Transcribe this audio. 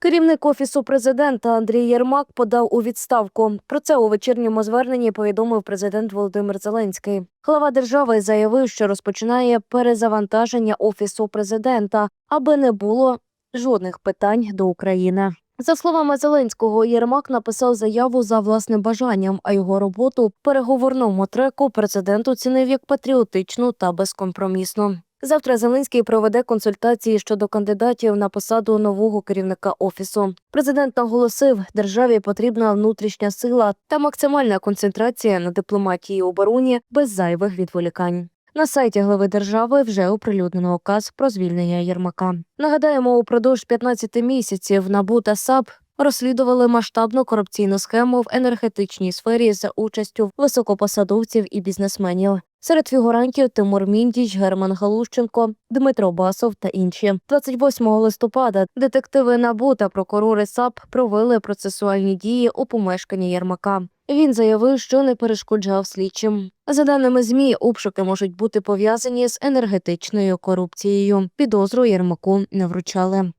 Керівник офісу президента Андрій Єрмак подав у відставку. Про це у вечірньому зверненні повідомив президент Володимир Зеленський. Глава держави заявив, що розпочинає перезавантаження офісу президента, аби не було жодних питань до України. За словами Зеленського, Єрмак написав заяву за власним бажанням, а його роботу переговорному треку президент оцінив як патріотичну та безкомпромісну. Завтра Зеленський проведе консультації щодо кандидатів на посаду нового керівника офісу. Президент наголосив, державі потрібна внутрішня сила та максимальна концентрація на дипломатії обороні без зайвих відволікань. На сайті глави держави вже оприлюднено указ про звільнення Єрмака. Нагадаємо, упродовж 15 місяців НАБУ та САП розслідували масштабну корупційну схему в енергетичній сфері за участю високопосадовців і бізнесменів. Серед фігурантів Тимур Міндіч, Герман Галущенко, Дмитро Басов та інші. 28 листопада детективи НАБУ та прокурори САП провели процесуальні дії у помешканні Єрмака. Він заявив, що не перешкоджав слідчим. За даними змі, обшуки можуть бути пов'язані з енергетичною корупцією. Підозру Єрмаку не вручали.